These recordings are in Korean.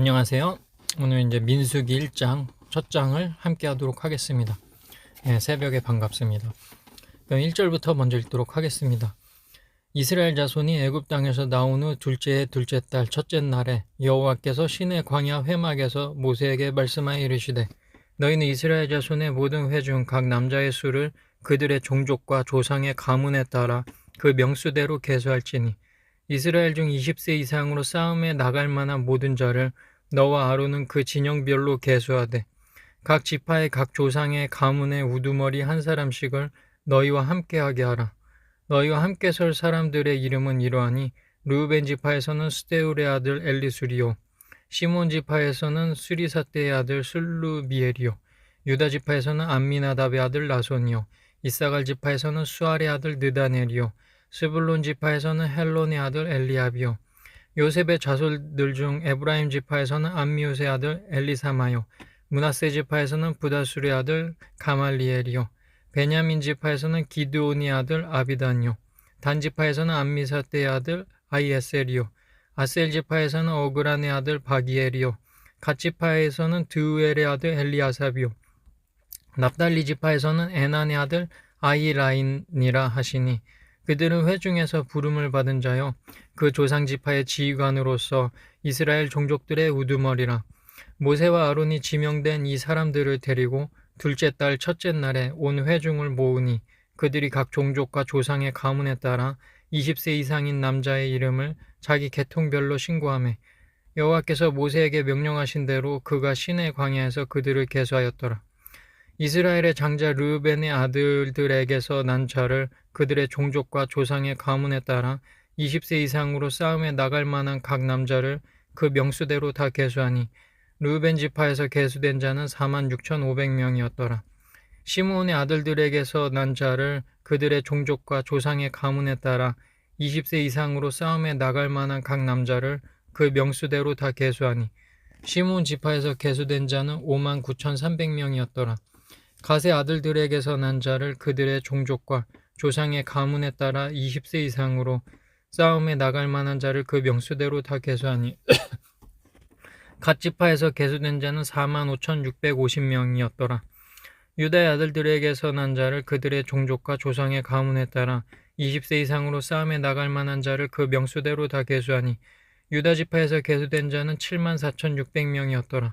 안녕하세요. 오늘 이제 민수기 1장 첫 장을 함께 하도록 하겠습니다. 예, 새벽에 반갑습니다. 그럼 1절부터 먼저 읽도록 하겠습니다. 이스라엘 자손이 애굽 땅에서 나온 후 둘째의 둘째 달 첫째 날에 여호와께서 신의 광야 회막에서 모세에게 말씀하여 이르시되 너희는 이스라엘 자손의 모든 회중 각 남자의 수를 그들의 종족과 조상의 가문에 따라 그 명수대로 계수할지니 이스라엘 중 20세 이상으로 싸움에 나갈 만한 모든 자를 너와 아론은 그 진영별로 계수하되 각 지파의 각 조상의 가문의 우두머리 한 사람씩을 너희와 함께하게 하라. 너희와 함께 설 사람들의 이름은 이러하니 루벤 지파에서는 스데울의 아들 엘리수리오 시몬 지파에서는 수리사떼의 아들 슬루미엘이요 유다 지파에서는 암미나답의 아들 나손이요 이사갈 지파에서는 수알의 아들 느다넬이요 스불론 지파에서는 헬론의 아들 엘리압이요 요셉의 자손들 중 에브라임 지파에서는 암미웃의 아들 엘리사마요 문하세 지파에서는 부다술의 아들 가말리엘이요 베냐민 지파에서는 기드온의 아들 아비단요 단 지파에서는 암미사떼의 아들 아이에셀이요 아셀 지파에서는 어그란의 아들 바기엘이요 갓 지파에서는 드우엘의 아들 엘리아삽이요 납달리 지파에서는 에난의 아들 아이라인이라 하시니 그들은 회중에서 부름을 받은 자요 그 조상 지파의 지휘관으로서 이스라엘 종족들의 우두머리라 모세와 아론이 지명된 이 사람들을 데리고 둘째 달 첫째 날에 온 회중을 모으니 그들이 각 종족과 조상의 가문에 따라 20세 이상인 남자의 이름을 자기 계통별로 신고하며 여호와께서 모세에게 명령하신 대로 그가 신의 광야에서 그들을 계수하였더라. 이스라엘의 장자 르벤의 아들들에게서 난 자를 그들의 종족과 조상의 가문에 따라 20세 이상으로 싸움에 나갈 만한 각 남자를 그 명수대로 다 계수하니 르벤 지파에서 계수된 자는 4만 6,500명이었더라. 시므온의 아들들에게서 난 자를 그들의 종족과 조상의 가문에 따라 20세 이상으로 싸움에 나갈 만한 각 남자를 그 명수대로 다 계수하니 시므온 지파에서 계수된 자는 5만 9,300명이었더라. 가세 아들들에게서 난 자를 그들의 종족과 조상의 가문에 따라 20세 이상으로 싸움에 나갈 만한 자를 그 명수대로 다 계수하니 갓 지파에서 계수된 자는 4만 5,650명이었더라. 유다의 아들들에게서 난 자를 그들의 종족과 조상의 가문에 따라 20세 이상으로 싸움에 나갈 만한 자를 그 명수대로 다 계수하니 유다 지파에서 계수된 자는 7만 4,600명이었더라.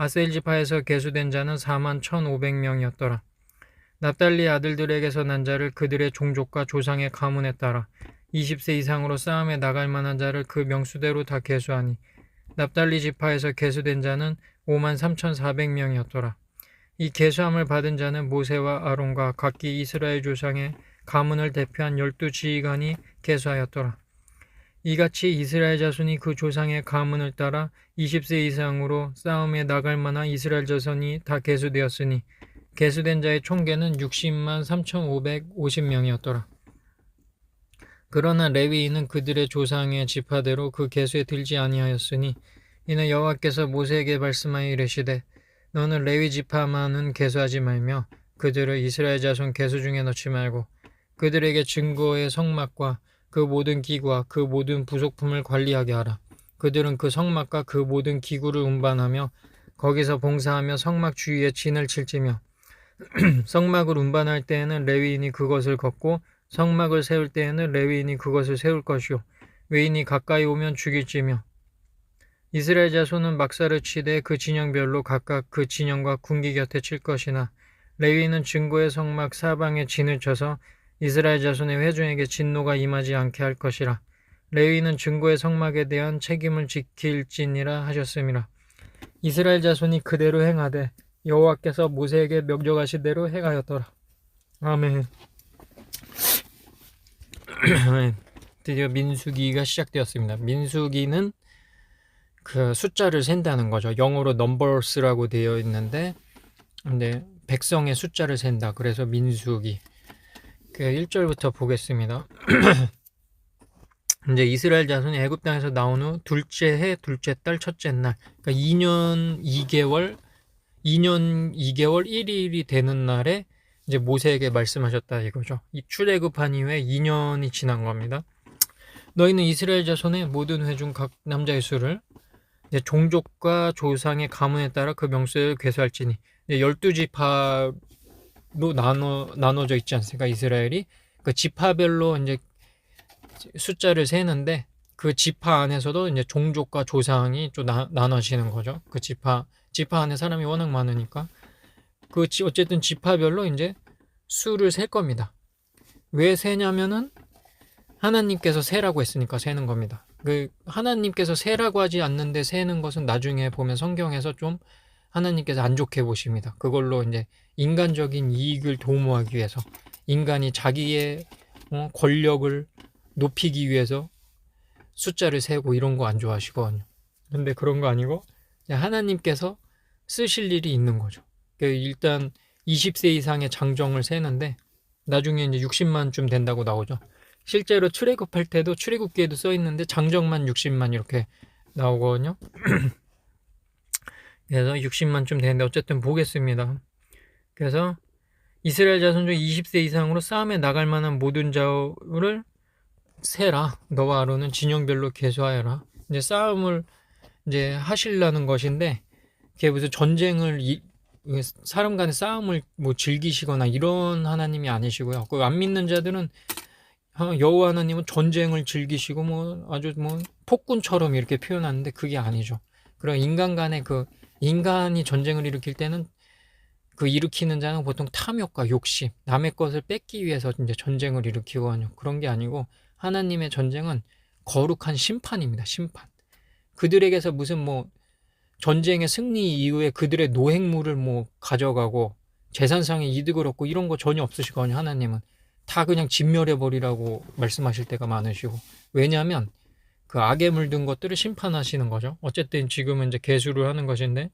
아셀 지파에서 계수된 자는 4만 1,500명이었더라. 납달리 아들들에게서 난 자를 그들의 종족과 조상의 가문에 따라 20세 이상으로 싸움에 나갈 만한 자를 그 명수대로 다 계수하니 납달리 지파에서 계수된 자는 5만 3,400명이었더라. 이 계수함을 받은 자는 모세와 아론과 각기 이스라엘 조상의 가문을 대표한 열두 지휘관이 계수하였더라. 이같이 이스라엘 자손이 그 조상의 가문을 따라 20세 이상으로 싸움에 나갈 만한 이스라엘 자손이 다 계수되었으니 계수된 자의 총계는 60만 3,550명이었더라. 그러나 레위인은 그들의 조상의 지파대로 그 계수에 들지 아니하였으니 이는 여호와께서 모세에게 말씀하여 이르시되 너는 레위 지파만은 계수하지 말며 그들을 이스라엘 자손 계수 중에 넣지 말고 그들에게 증거의 성막과 그 모든 기구와 그 모든 부속품을 관리하게 하라. 그들은 그 성막과 그 모든 기구를 운반하며 거기서 봉사하며 성막 주위에 진을 칠지며 성막을 운반할 때에는 레위인이 그것을 걷고 성막을 세울 때에는 레위인이 그것을 세울 것이요 외인이 가까이 오면 죽일지며 이스라엘 자손은 막사를 치되 그 진영별로 각각 그 진영과 군기 곁에 칠 것이나 레위인은 증거의 성막 사방에 진을 쳐서 이스라엘 자손의 회중에게 진노가 임하지 않게 할 것이라 레위인은 증거의 성막에 대한 책임을 지킬지니라 하셨음이라 이스라엘 자손이 그대로 행하되 여호와께서 모세에게 명령하신 대로 행하였더라 아멘 드디어 민수기가 시작되었습니다 민수기는 그 숫자를 센다는 거죠. 영어로 numbers라고 되어 있는데 근데 백성의 숫자를 센다. 그래서 민수기. 그 1절부터 보겠습니다. 이제 이스라엘 자손이 애굽 땅에서 나온 후 둘째 해 둘째 달 첫째 날 그러니까 2년 2개월 2년 2개월 1일이 되는 날에 이제 모세에게 말씀하셨다 이거죠. 이 출애굽한 이후에 2년이 지난 겁니다. 너희는 이스라엘 자손의 모든 회중 각 남자의 수를 종족과 조상의 가문에 따라 그 명수를 괴수할지니 이제 12지파로 나눠 나눠져 있지 않습니까? 이스라엘이 그 지파별로 이제 숫자를 세는데 그 지파 안에서도 이제 종족과 조상이 좀 나, 나눠지는 거죠. 그 지파 지파 안에 사람이 워낙 많으니까 그 지, 어쨌든 지파별로 이제 수를 셀 겁니다. 왜 세냐면은 하나님께서 세라고 했으니까 세는 겁니다. 그 하나님께서 세라고 하지 않는데 세는 것은 나중에 보면 성경에서 좀 하나님께서 안 좋게 보십니다. 그걸로 이제 인간적인 이익을 도모하기 위해서 인간이 자기의 어, 권력을 높이기 위해서 숫자를 세고 이런 거 안 좋아하시거든요. 근데 그런 거 아니고 하나님께서 쓰실 일이 있는 거죠. 그 일단 20세 이상의 장정을 세는데 나중에 이제 60만쯤 된다고 나오죠. 실제로 출애굽할 때도 출애굽기에도 써 있는데 장정만 60만 이렇게 나오거든요. 그래서 60만쯤 되는데 어쨌든 보겠습니다. 그래서 이스라엘 자손 중 20세 이상으로 싸움에 나갈 만한 모든 자를 세라. 너와 아론은 진영별로 계수하여라. 이제 싸움을 이제 하실라는 것인데 그게 무슨 전쟁을 이, 사람 간의 싸움을 뭐 즐기시거나 이런 하나님이 아니시고요. 그 안 믿는 자들은 어, 여호와 하나님은 전쟁을 즐기시고 뭐 아주 뭐 폭군처럼 이렇게 표현하는데 그게 아니죠. 그럼 인간 간의 그 인간이 전쟁을 일으킬 때는 그 일으키는 자는 보통 탐욕과 욕심, 남의 것을 뺏기 위해서 이제 전쟁을 일으키거든요. 그런 게 아니고 하나님의 전쟁은 거룩한 심판입니다. 심판. 그들에게서 무슨 뭐 전쟁의 승리 이후에 그들의 노획물을 뭐 가져가고 재산상의 이득을 얻고 이런 거 전혀 없으시거든요. 하나님은 다 그냥 진멸해 버리라고 말씀하실 때가 많으시고 왜냐하면 그 악에 물든 것들을 심판하시는 거죠. 어쨌든 지금은 이제 개수를 하는 것인데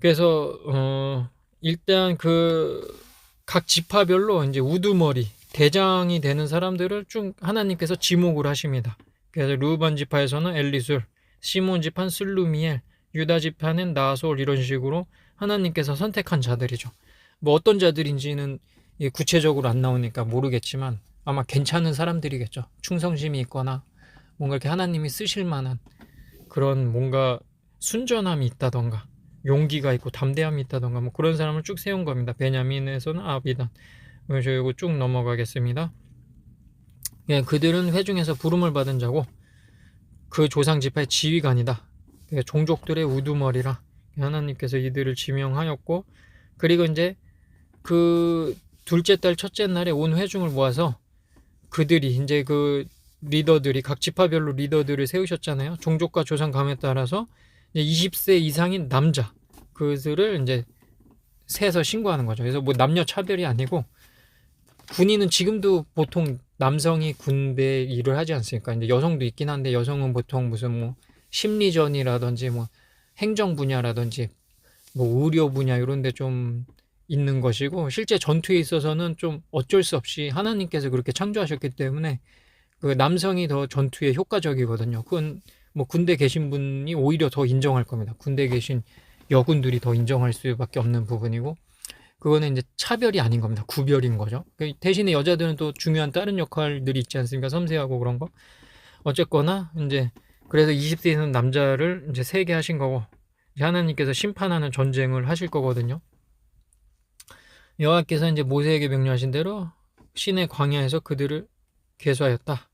그래서 어 일단 그 각 지파별로 이제 우두머리 대장이 되는 사람들을 쭉 하나님께서 지목을 하십니다. 그래서 루반 지파에서는 엘리술, 시몬 지파는 슬루미엘, 유다 지파는 나솔 이런 식으로 하나님께서 선택한 자들이죠. 뭐 어떤 자들인지는 구체적으로 안 나오니까 모르겠지만 아마 괜찮은 사람들이겠죠. 충성심이 있거나 뭔가 이렇게 하나님이 쓰실 만한 그런 뭔가 순전함이 있다던가 용기가 있고 담대함이 있다던가 뭐 그런 사람을 쭉 세운 겁니다. 베냐민에서는 아비단. 그래서 이거 쭉 넘어가겠습니다. 예, 그들은 회중에서 부름을 받은 자고 그 조상 지파의 지휘관이다. 예, 종족들의 우두머리라 하나님께서 이들을 지명하였고 그리고 이제 그 둘째 달 첫째 날에 온 회중을 모아서 그들이 이제 그 리더들이 각 지파별로 리더들을 세우셨잖아요. 종족과 조상 감에 따라서 20세 이상인 남자 그들을 이제 세서 신고하는 거죠. 그래서 뭐 남녀 차별이 아니고 군인은 지금도 보통 남성이 군대 일을 하지 않습니까? 이제 여성도 있긴 한데 여성은 보통 무슨 뭐 심리전이라든지 뭐 행정 분야라든지 뭐 의료 분야 이런 데 좀 있는 것이고 실제 전투에 있어서는 좀 어쩔 수 없이 하나님께서 그렇게 창조하셨기 때문에 그 남성이 더 전투에 효과적이거든요. 그건 뭐 군대 계신 분이 오히려 더 인정할 겁니다. 군대 계신 여군들이 더 인정할 수밖에 없는 부분이고 그거는 이제 차별이 아닌 겁니다. 구별인 거죠. 그 대신에 여자들은 또 중요한 다른 역할들이 있지 않습니까? 섬세하고 그런 거. 어쨌거나 이제 그래서 20세에는 남자를 이제 세게 하신 거고 하나님께서 심판하는 전쟁을 하실 거거든요. 여호와께서 이제 모세에게 명령하신 대로 신의 광야에서 그들을 계수하였다.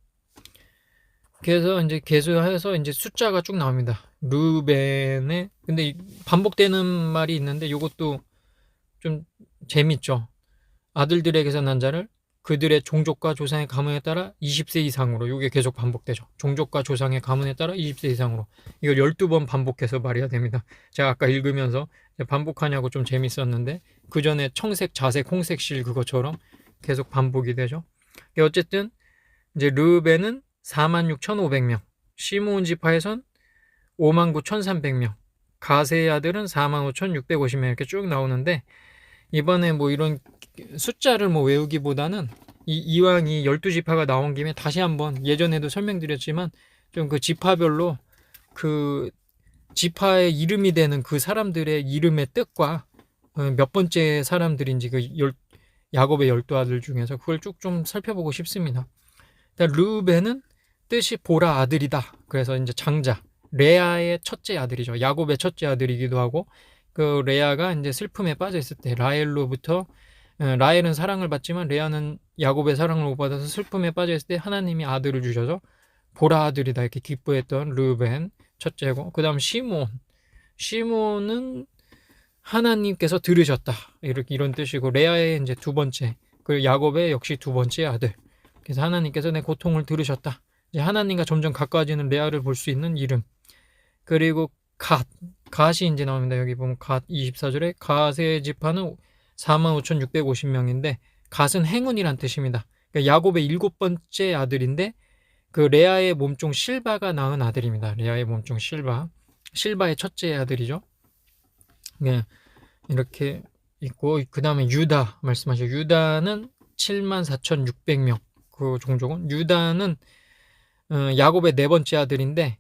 그래서 이제 계수해서 이제 숫자가 쭉 나옵니다. 루벤의 근데 이 반복되는 말이 있는데 이것도 좀 재밌죠. 아들들에게서 난 자를 그들의 종족과 조상의 가문에 따라 20세 이상으로 이게 계속 반복되죠. 종족과 조상의 가문에 따라 20세 이상으로 이걸 12번 반복해서 말해야 됩니다. 제가 아까 읽으면서 반복하냐고 좀 재밌었는데 그 전에 청색, 자색, 홍색 실 그것처럼 계속 반복이 되죠. 어쨌든 이제 르벤은 46,500명, 시므온 지파에선 59,300명, 가세의 아들은 45,650명 이렇게 쭉 나오는데 이번에 뭐 이런 숫자를 뭐 외우기보다는 이 이왕 이 12지파가 나온 김에 다시 한번 예전에도 설명드렸지만 좀 그 지파별로 그 지파의 이름이 되는 그 사람들의 이름의 뜻과 어, 몇 번째 사람들인지 그 열, 야곱의 열두 아들 중에서 그걸 쭉 좀 살펴보고 싶습니다. 르벤은 뜻이 보라 아들이다. 그래서 이제 장자. 레아의 첫째 아들이죠. 야곱의 첫째 아들이기도 하고 그 레아가 이제 슬픔에 빠져 있을 때 라헬로부터 어, 라헬은 사랑을 받지만 레아는 야곱의 사랑을 못 받아서 슬픔에 빠져 있을 때 하나님이 아들을 주셔서 보라 아들이다 이렇게 기뻐했던 르벤 첫째고 그다음 시몬. 시몬은 하나님께서 들으셨다. 이렇게 이런 뜻이고 레아의 이제 두 번째 그리고 야곱의 역시 두 번째 아들. 그래서 하나님께서 내 고통을 들으셨다 하나님과 점점 가까워지는 레아를 볼 수 있는 이름. 그리고 갓. 갓이 이제 나옵니다. 여기 보면 갓 24절에 갓의 지파는 45,650명인데 갓은 행운이란 뜻입니다. 그러니까 야곱의 일곱 번째 아들인데 그 레아의 몸종 실바가 낳은 아들입니다. 레아의 몸종 실바. 실바의 첫째 아들이죠. 네, 이렇게 있고 그 다음에 유다 말씀하죠. 유다는 74,600명. 그 종족은 유다는 어, 야곱의 네 번째 아들인데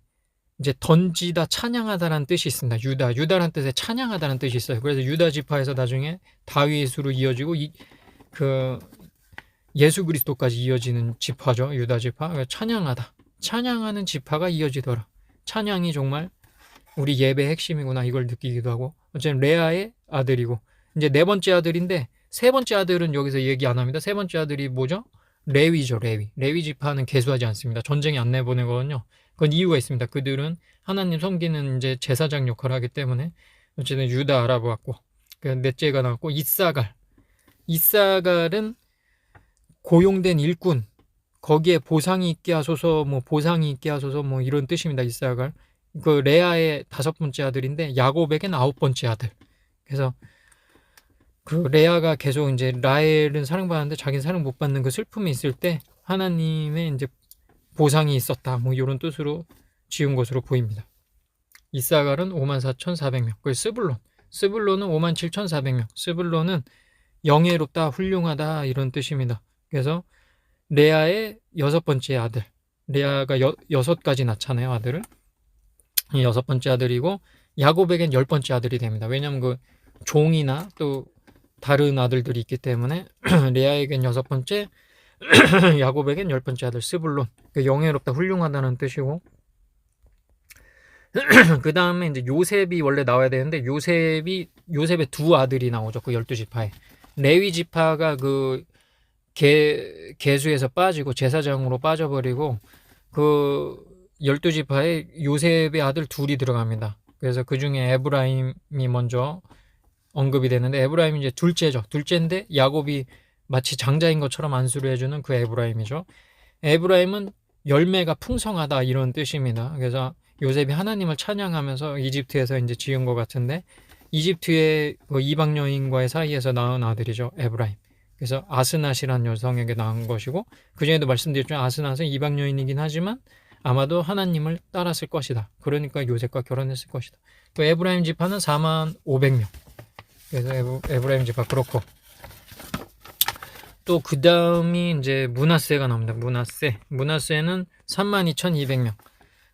이제 던지다 찬양하다라는 뜻이 있습니다. 유다 유다란 뜻에 찬양하다는 뜻이 있어요. 그래서 유다 지파에서 나중에 다윗으로 이어지고 이, 그 예수 그리스도까지 이어지는 지파죠. 유다 지파 찬양하다 찬양하는 지파가 이어지더라. 찬양이 정말 우리 예배 핵심이구나 이걸 느끼기도 하고 어쨌든 레아의 아들이고 이제 네 번째 아들인데 세 번째 아들은 여기서 얘기 안 합니다. 세 번째 아들이 뭐죠? 레위죠, 레위. 레위 지파는 개수하지 않습니다. 전쟁에 안 내보내거든요. 그건 이유가 있습니다. 그들은 하나님 섬기는 이제 제사장 역할을 하기 때문에 어쨌든 유다 알아보았고 그 넷째가 나왔고 이사갈. 이사갈은 고용된 일꾼 거기에 보상이 있게 하소서 뭐 보상이 있게 하소서 뭐 이런 뜻입니다. 이사갈. 그 레아의 다섯 번째 아들인데 야곱에겐 아홉 번째 아들. 그래서 그 레아가 계속 이제 라헬은 사랑받는데 자기는 사랑 못 받는 그 슬픔이 있을 때 하나님의 이제 보상이 있었다. 뭐 이런 뜻으로 지은 것으로 보입니다. 이사갈은 54,400명. 그 스불론. 스불론은 57,400명. 스불론은 영예롭다, 훌륭하다 이런 뜻입니다. 그래서 레아의 여섯 번째 아들. 레아가 여, 여섯 가지 낳잖아요, 아들을. 여섯 번째 아들이고 야곱에겐 열 번째 아들이 됩니다. 왜냐하면 그 종이나 또 다른 아들들이 있기 때문에 레아에겐 여섯 번째, 야곱에겐 열 번째 아들 스불론. 그 영예롭다, 훌륭하다는 뜻이고. 그 다음에 이제 요셉이 원래 나와야 되는데 요셉이 요셉의 두 아들이 나오죠. 그 열두 지파에 레위 지파가 그 개, 개수에서 빠지고 제사장으로 빠져버리고 그 열두 지파에 요셉의 아들 둘이 들어갑니다. 그래서 그 중에 에브라임이 먼저 언급이 되는데 에브라임이 이제 둘째죠. 둘째인데 야곱이 마치 장자인 것처럼 안수를 해주는 그 에브라임이죠. 에브라임은 열매가 풍성하다 이런 뜻입니다. 그래서 요셉이 하나님을 찬양하면서 이집트에서 이제 지은 것 같은데 이집트의 그 이방 여인과의 사이에서 낳은 아들이죠. 에브라임. 그래서 아스낫이라는 여성에게 낳은 것이고 그 전에도 말씀드렸지만 아스낫은 이방 여인이긴 하지만 아마도 하나님을 따랐을 것이다. 그러니까 요셉과 결혼했을 것이다. 또 에브라임 지파는 4만 500명. 그래서 에브, 에브라임 지파 그렇고 또 그 다음이 이제 문하세가 나옵니다. 문하세. 문하세는 3만 2,200명.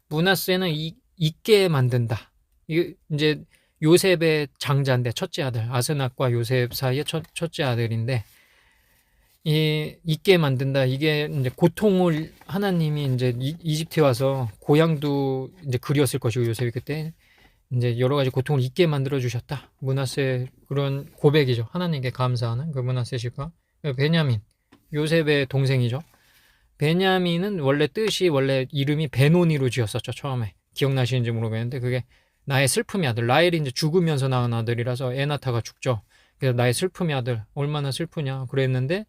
문하세는 이, 있게 만든다. 이 이제 요셉의 장자인데 첫째 아들 아스낙과 요셉 사이의 첫, 첫째 아들인데 이 있게 만든다 이게 이제 고통을 하나님이 이제 이, 이집트에 와서 고향도 이제 그리웠을 것이고 요셉이 그때 이제 여러 가지 고통을 잊게 만들어 주셨다. 문하세 그런 고백이죠. 하나님께 감사하는 그 문하세 씨가. 베냐민 요셉의 동생이죠. 베냐민은 원래 뜻이 원래 이름이 베노니로 지었었죠 처음에. 기억나시는지 모르겠는데 그게 나의 슬픔의 아들. 라헬이 이제 죽으면서 낳은 아들이라서 에나타가 죽죠. 그래서 나의 슬픔의 아들 얼마나 슬프냐 그랬는데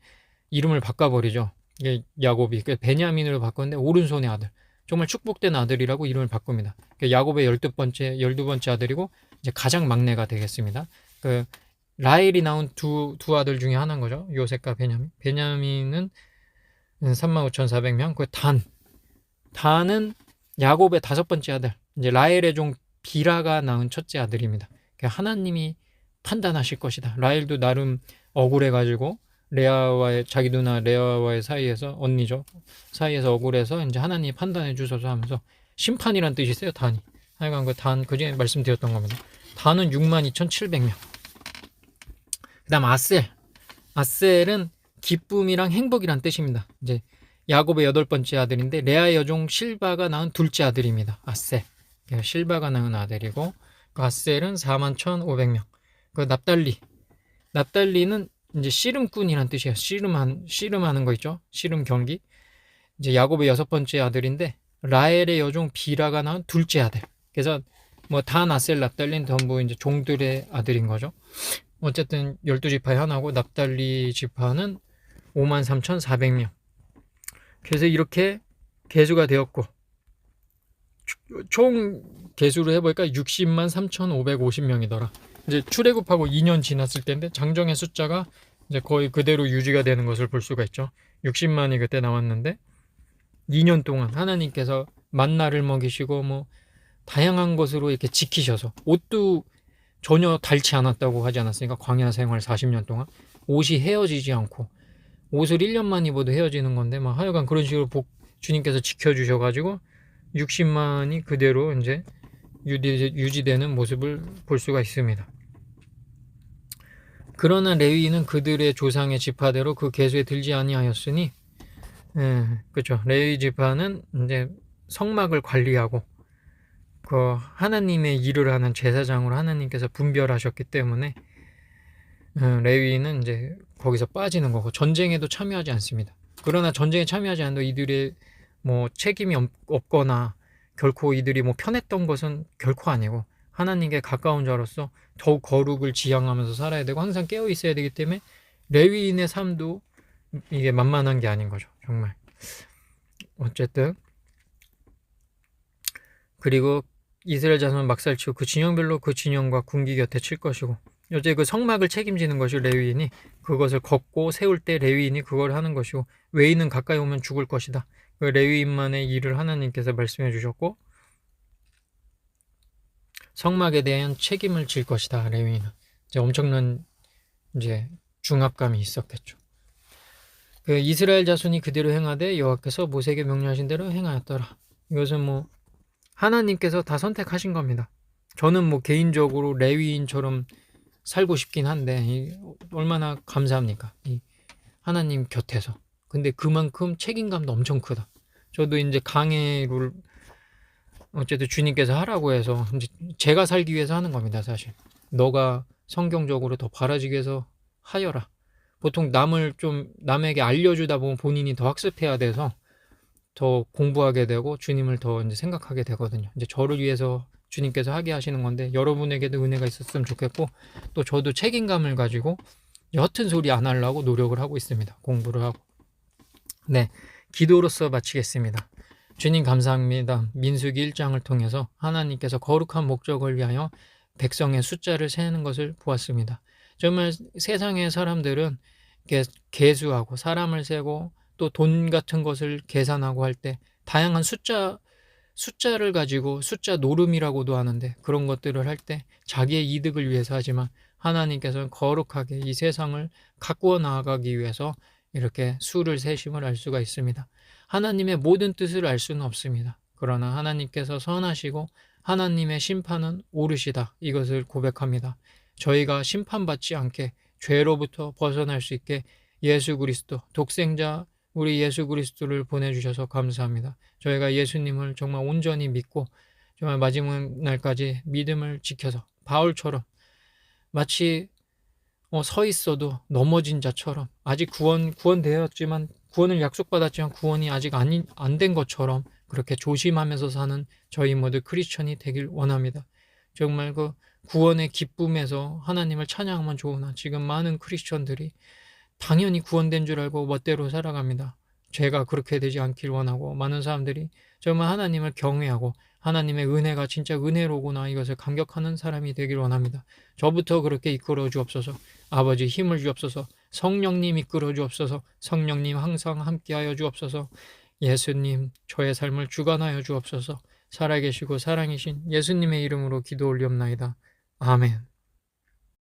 이름을 바꿔버리죠. 이게 야곱이. 그 베냐민으로 바꿨는데 오른손의 아들 정말 축복된 아들이라고 이름을 바꿉니다. 그 야곱의 열두 번째 열두 번째 아들이고 이제 가장 막내가 되겠습니다. 그 라헬이 낳은 두, 두 아들 중에 하나인 거죠. 요셉과 베냐민. 베냐민은 35,400명. 그 단. 단은 야곱의 다섯 번째 아들. 이제 라헬의 종 비라가 낳은 첫째 아들입니다. 그러니까 하나님이 판단하실 것이다. 라헬도 나름 억울해가지고 레아와의 자기 누나 레아와의 사이에서 언니죠. 사이에서 억울해서 이제 하나님이 판단해 주셔서 하면서 심판이란 뜻이 있어요 단이. 하여간 그단 그중에 말씀드렸던 겁니다. 단은 62,700명. 그 다음 아셀. 아셀은 기쁨이랑 행복이란 뜻입니다. 이제 야곱의 여덟 번째 아들인데 레아의 여종 실바가 낳은 둘째 아들입니다. 아셀. 실바가 낳은 아들이고 그 아셀은 41,500명. 그 납달리. 납달리는 이제 씨름꾼이란 뜻이에요. 씨름한 씨름하는 거 있죠. 씨름 경기. 이제 야곱의 여섯 번째 아들인데 라헬의 여종 비라가 낳은 둘째 아들. 그래서 뭐다 나셀 납달리는 전부 이제 종들의 아들인 거죠. 어쨌든 열두 지파의 하나고 납달리 지파는 53,400명. 그래서 이렇게 개수가 되었고 총 개수를 해보니까 60만 3,550명이더라. 이제 출애굽하고 2년 지났을 때인데 장정의 숫자가 이제 거의 그대로 유지가 되는 것을 볼 수가 있죠. 60만이 그때 나왔는데 2년 동안 하나님께서 만나를 먹이시고 뭐 다양한 것으로 이렇게 지키셔서 옷도 전혀 닳지 않았다고 하지 않았으니까 광야 생활 40년 동안 옷이 헤어지지 않고 옷을 1년만 입어도 헤어지는 건데 막 하여간 그런 식으로 복 주님께서 지켜주셔 가지고 60만이 그대로 이제 유지되는 모습을 볼 수가 있습니다. 그러나 레위인은 그들의 조상의 지파대로 그 계수에 들지 아니하였으니, 예, 그렇죠. 레위 지파는 이제 성막을 관리하고 그 하나님의 일을 하는 제사장으로 하나님께서 분별하셨기 때문에 예, 레위인은 이제 거기서 빠지는 거고 전쟁에도 참여하지 않습니다. 그러나 전쟁에 참여하지 않아도 이들의 뭐 책임이 없거나 결코 이들이 뭐 편했던 것은 결코 아니고 하나님께 가까운 자로서 더욱 거룩을 지향하면서 살아야 되고 항상 깨어 있어야 되기 때문에 레위인의 삶도 이게 만만한 게 아닌 거죠. 정말. 어쨌든 그리고 이스라엘 자손은 막살치고 그 진영별로 그 진영과 군기 곁에 칠 것이고 어제 그 성막을 책임지는 것이 레위인이 그것을 걷고 세울 때 레위인이 그걸 하는 것이고 외인은 가까이 오면 죽을 것이다. 그 레위인만의 일을 하나님께서 말씀해 주셨고 성막에 대한 책임을 질 것이다. 레위인은 이제 엄청난 이제 중압감이 있었겠죠. 그 이스라엘 자손이 그대로 행하되 여호와께서 모세에게 명령하신 대로 행하였더라. 이것은 뭐 하나님께서 다 선택하신 겁니다. 저는 뭐 개인적으로 레위인처럼 살고 싶긴 한데 얼마나 감사합니까? 하나님 곁에서 근데 그만큼 책임감도 엄청 크다. 저도 이제 강의를 어쨌든 주님께서 하라고 해서 제가 살기 위해서 하는 겁니다, 사실. 너가 성경적으로 더 바라지기 위해서 하여라. 보통 남을 좀 남에게 알려주다 보면 본인이 더 학습해야 돼서 더 공부하게 되고 주님을 더 이제 생각하게 되거든요. 이제 저를 위해서 주님께서 하게 하시는 건데 여러분에게도 은혜가 있었으면 좋겠고 또 저도 책임감을 가지고 옅은 소리 안 하려고 노력을 하고 있습니다. 공부를 하고. 네. 기도로서 마치겠습니다. 주님 감사합니다. 민수기 1장을 통해서 하나님께서 거룩한 목적을 위하여 백성의 숫자를 세는 것을 보았습니다. 정말 세상의 사람들은 개수하고 사람을 세고 또 돈 같은 것을 계산하고 할 때 다양한 숫자 숫자를 가지고 숫자 노름이라고도 하는데 그런 것들을 할 때 자기의 이득을 위해서 하지만 하나님께서는 거룩하게 이 세상을 가꾸어 나아가기 위해서 이렇게 수를 세심을 알 수가 있습니다. 하나님의 모든 뜻을 알 수는 없습니다. 그러나 하나님께서 선하시고 하나님의 심판은 오르시다. 이것을 고백합니다. 저희가 심판받지 않게 죄로부터 벗어날 수 있게 예수 그리스도 독생자 우리 예수 그리스도를 보내주셔서 감사합니다. 저희가 예수님을 정말 온전히 믿고 정말 마지막 날까지 믿음을 지켜서 바울처럼 마치 어, 서 있어도 넘어진 자처럼 아직 구원 구원되었지만 구원을 약속받았지만 구원이 아직 안 된 것처럼 그렇게 조심하면서 사는 저희 모두 크리스천이 되길 원합니다. 정말 그 구원의 기쁨에서 하나님을 찬양하면 좋으나 지금 많은 크리스천들이 당연히 구원된 줄 알고 멋대로 살아갑니다. 죄가 그렇게 되지 않길 원하고 많은 사람들이 정말 하나님을 경외하고 하나님의 은혜가 진짜 은혜로구나 이것을 감격하는 사람이 되길 원합니다. 저부터 그렇게 이끌어 주옵소서. 아버지 힘을 주옵소서. 성령님 이끌어 주옵소서. 성령님 항상 함께하여 주옵소서. 예수님 저의 삶을 주관하여 주옵소서. 살아계시고 사랑이신 예수님의 이름으로 기도 올리옵나이다. 아멘.